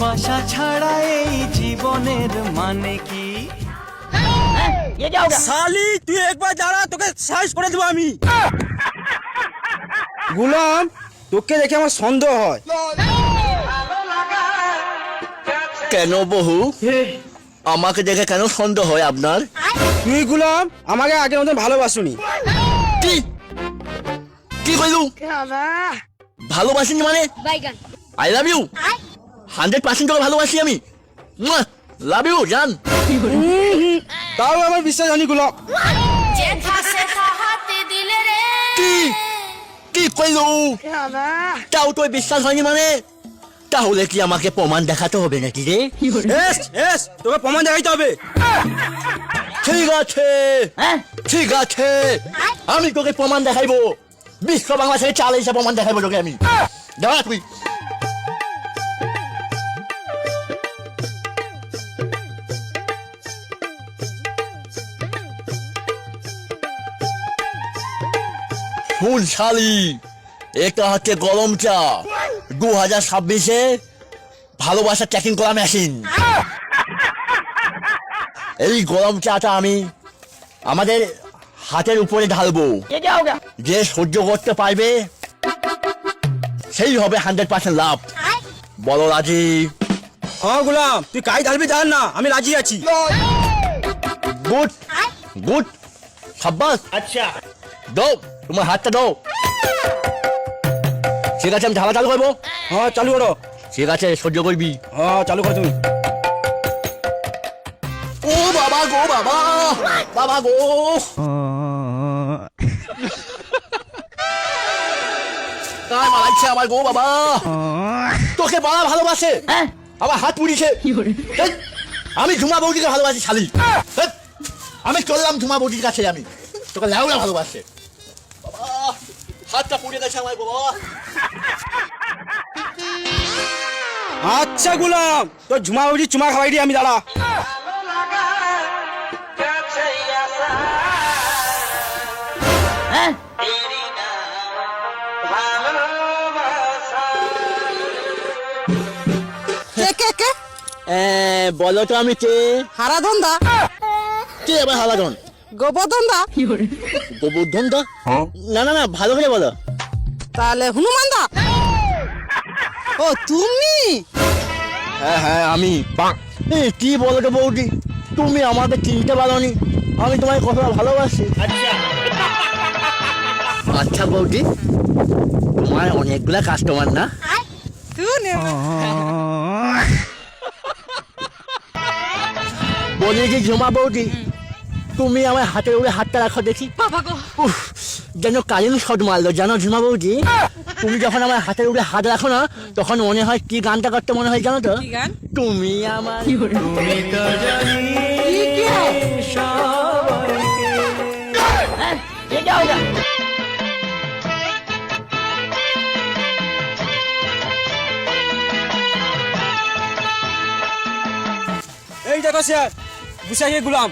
বাসা ছাড়া এই জীবনের মানে কি? শালি তুই একবার দাঁড়া তোকে সাহস করে দেবো আমি। গুলাম তোকে দেখে আমার সন্দেহ হয়। কেন বহু? আমাকে দেখে কেন সন্দেহ হয় আপনার? তুই গুলাম আমাকে আগের মতন ভালোবাসুনি। কি? কি কইলু? ভালোবাসিনি মানে? I love you hundred percent তোকে ভালোবাসি আমি। লাভ ইউ জান তাও আমার বিশ্বাস হয়নি দিলে রে। কি? কি কইলু? তাও তোর বিশ্বাস হয়নি মানে? তাহলে কি আমাকে প্রমাণ দেখাতে হবে নাকি রে? এস এস তোকে প্রমাণ দেখাইতে হবে। ঠিক আছে। ঠিক আছে। আমি তোকে প্রমাণ দেখাইবো। বিশ্ব বাংলা থেকে চাল এসে প্রমাণ দেখাইবো তোকে আমি। দাঁড়া তুই। ফুল শালি। এটা হচ্ছে গরম চা। দু হাজার ছাব্বিশে ভালোবাসা ট্যাকিং করা মেশিন এই গরম চাটা আমি আমাদের হাতের উপরে ঢালবো। যে সহ্য করতে পারবে সেই হবে হান্ড্রেড পার্সেন্ট লাভ। বলো রাজি। হ্যাঁ গোলাম তুই কাজ ঢালবি জান না আমি রাজি আছি। গুড গুড সাব্বাস। আচ্ছা। দৌ তোমার হাতটা দাও। ঠিক আছে আমি ঢালা চালু করব। হ্যাঁ চালু করো। ঠিক আছে সহ্য করবি হ্যাঁ চালু করো তুমি। ও বাবা গো বাবা বাবা গো। কার আমার গো বাবা? তোকে বাবা ভালোবাসে। আমার হাত পুড়িছে। আমি ঝুমা বৌদিকে ভালোবাসি শালি। আমি চললাম ঝুমা বৌদির কাছে আমি। তোকে লেউলা ভালোবাসে। হাতটা পুড়ে গেছে আমার বাবা। আচ্ছা গুলাম। তোর ঝুমা বুঝি চুমা খাওয়াই দি আমি দাঁড়া। हैं কে কে কে? এ, বলো তো আমি কে? হারাধন্দা। কে আবার হালাজন গোবর্ধনদা? গোবর্ধন দা না না না ভালো করে বলো। তাহলে হনুমানদা? ও তুমি? হ্যাঁ হ্যাঁ আমি। এ, কি বলো তো বৌদি? তুমি আমাকে চিনতে পারোনি। আমি তোমায় কতটা ভালোবাসি। আচ্ছা। বৌদি। তোমার অনেকগুলা কাস্টমার না? তুই বলি যে ঝুমা বৌদি। তুমি আমার হাতের উপরে হাতটা রাখো দেখি। যেন কালিন শট মারলো জানো ঝুমা বৌদি? তুমি যখন আমার হাতের উপরে হাত রাখো না তখন মনে হয় কি গানটা করতে মনে হয় জানো তো? তুমি আমার এই দেখো স্যার গুসাইয়ে গুলাম।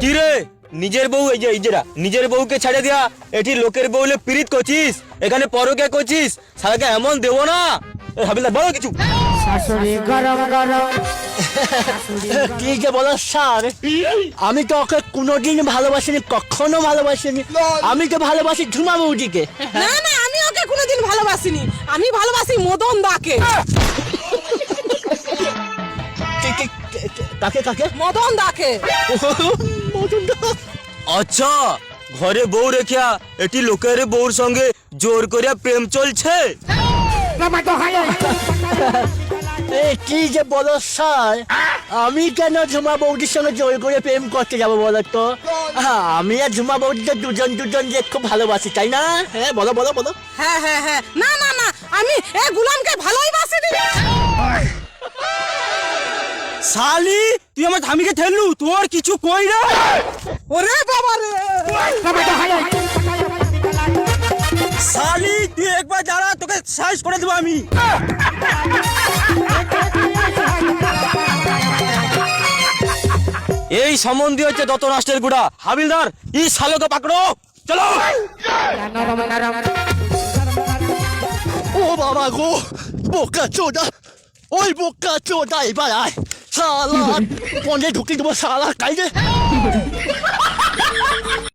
কি রে নিজের বউ এই যে এই যেটা নিজের বউকে ছেড়ে দিয়া এটি লোকের বউ হলে পিরিত করছিস? এখানে পরকে করছিস? সারাকে এমন দেবো না? এ, হাবিলদার বলো কিছু। কি যে বলো স্যার? আমি তো ওকে কোনোদিন ভালোবাসিনি কখনো ভালোবাসিনি। আমি তো ভালোবাসি ঝুমা বৌদিকে না না আমি ওকে কোনোদিন ভালোবাসিনি। আমি ভালোবাসি মদন দাকে। কাকে কাকে? মদন দাকে। মদন দা। আচ্ছা ঘরে বউ রেখিয়া এটি লোকের বউর সঙ্গে জোর করিয়া প্রেম চলছে? এ কি যে বলো স্যার? আমি কেন ঝুমা বৌদির সঙ্গে জোর করে প্রেম করতে যাব বলো তো? আমি আর ঝুমা বৌদিকে দুজন দুজন যে খুব ভালোবাসি তাই না? হ্যাঁ বলো বলো বলো। হ্যাঁ হ্যাঁ হ্যাঁ। না না না আমি এ গুলামকে ভালোই বাসিনি শালি তুই আমার স্বামীকে ঠেললু? তোর কিছু কই রে ওরে বাবা রে! শালি তুই একবার দাঁড়া তোকে সাইজ করে দেবো আমি। এই সম্বন্ধী হচ্ছে দত রাষ্ট্রের গুড়া। হাবিলদার ই শালোকে পাকড়ো। চলো। ও বাবা গো বোকা চোদা। ওই বোকা চোদা এবার আয়। শালা পঞ্চায়েত ঢুকিয়ে দেবো শালা কাইজে